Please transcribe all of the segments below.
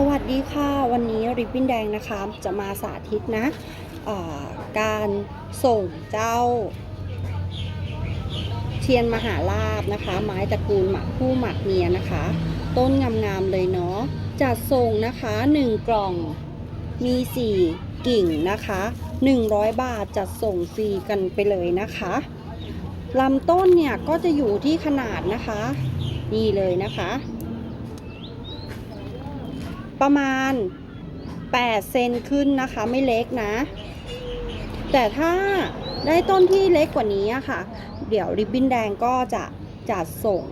สวัสดีค่ะ วันนี้ริบบิ้นแดงนะคะ จะมาสาธิตนะการส่งเจ้า เทียนมหาลาบนะคะ ไม้ตระกูลหมักผู้หมักเมียนะคะ ต้นงามๆเลยเนาะจัดส่งนะคะ 1 กล่องมี 4 กิ่งนะคะ 100 บาทจัดส่งฟรีกันไปเลยนะคะลำต้นเนี่ยก็จะอยู่ที่ขนาดนะคะ นี่เลยนะคะ ประมาณ 8 เซนขึ้นนะคะ ไม่เล็กนะ แต่ถ้าได้ต้นที่เล็กกว่านี้ค่ะ เดี๋ยวริบบิ้นแดงก็จะจัดส่ง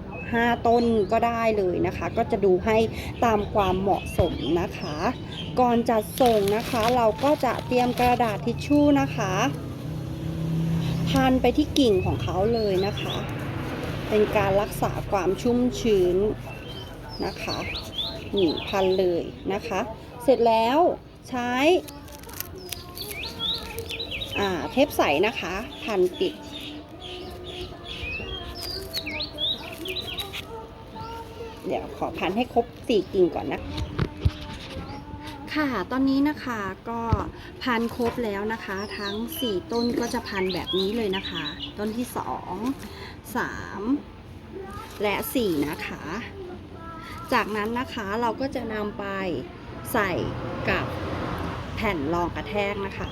5 ต้นก็ได้เลยนะคะ ก็จะดูให้ตามความเหมาะสมนะคะ ก่อนจัดส่งนะคะ เราก็จะเตรียมกระดาษทิชชู่นะคะพันไปที่กิ่งของเขาเลยนะคะ เป็นการรักษาความชุ่มชื้นนะคะ นี่พันเลยนะคะ เสร็จแล้วใช้อ่าเทปใสนะคะ พันปิด เดี๋ยวขอพันให้ครบสี่กิ่งก่อนนะ ค่ะ ตอนนี้นะคะก็พันครบแล้วนะคะ ทั้ง4ต้นก็จะพันแบบนี้เลยนะคะ ต้นที่2 3และ4นะคะ จากนั้นนะคะเราก็จะนำไปใส่กับแผ่นรองกระแทกนะคะ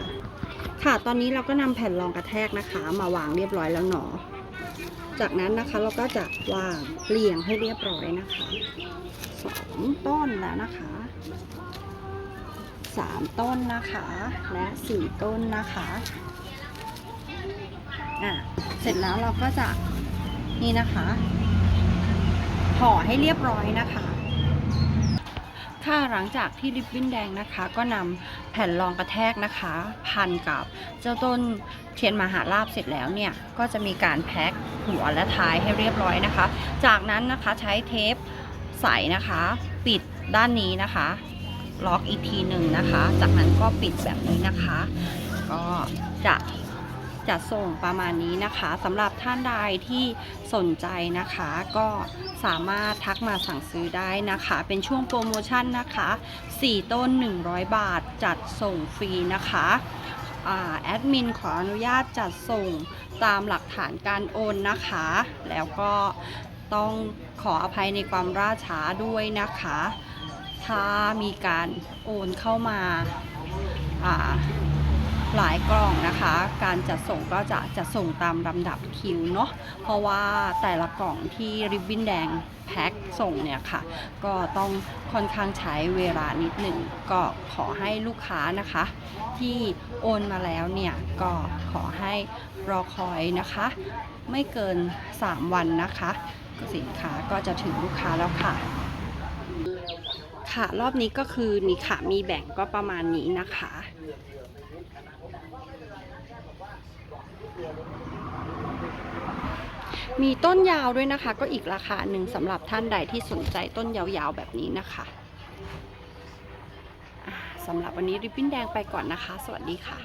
ค่ะตอนนี้เราก็นำแผ่นรองกระแทกนะคะ มาวางเรียบร้อยแล้วเนาะจากนั้นนะคะเราก็จะวางเรียงให้เรียบร้อยนะคะสองต้นแล้วนะคะสามต้นนะคะและสี่ต้นนะคะอะเสร็จแล้วเราก็จะนี่นะคะ ห่อให้เรียบร้อยนะคะ ค่ะหลังจากที่ริบบิ้นแดงนะคะ ก็นำแผ่นรองกระแทกนะคะ พันกับเจ้าต้นเทียนมหาลาบเสร็จแล้วเนี่ย ก็จะมีการแพ็คหัวและท้ายให้เรียบร้อยนะคะ จากนั้นนะคะใช้เทปใสนะคะ ปิดด้านนี้นะคะ ล็อกอีกทีหนึ่งนะคะ จากนั้นก็ปิดแบบนี้นะคะ ก็จะ จะส่งประมาณนี้นะคะสำหรับท่านใดที่สนใจนะคะ ก็สามารถทักมาสั่งซื้อได้นะคะ เป็นช่วงโปรโมชั่นนะคะ 4 ต้น 100 บาทจัดส่งฟรีนะคะแอดมินขออนุญาตจัดส่งตามหลักฐานการโอนนะคะ แล้วก็ต้องขออภัยในความล่าช้าด้วยนะคะ ถ้ามีการโอนเข้ามา หลายกล่องนะคะ การจัดส่งก็จะจะส่งตามลำดับคิวเนาะเพราะว่าแต่ละกล่องที่ริบบิ้นแดงแพ็คส่งเนี่ยค่ะ ก็ต้องค่อนข้างใช้เวลานิดหนึ่งก็ขอให้ลูกค้านะคะ ที่โอนมาแล้วเนี่ยก็ขอให้รอคอยนะคะ ไม่เกิน 3 วันนะคะ สินค้าก็จะถึงลูกค้าแล้วค่ะค่ะรอบนี้ก็คือนี่ค่ะมีแบ่งก็ประมาณนี้นะคะ มีต้นยาวด้วยนะคะ ก็อีกราคาหนึ่งสำหรับท่านใดที่สนใจต้นยาวๆแบบนี้นะคะสำหรับวันนี้ริบบิ้นแดงไปก่อนนะคะ สวัสดีค่ะ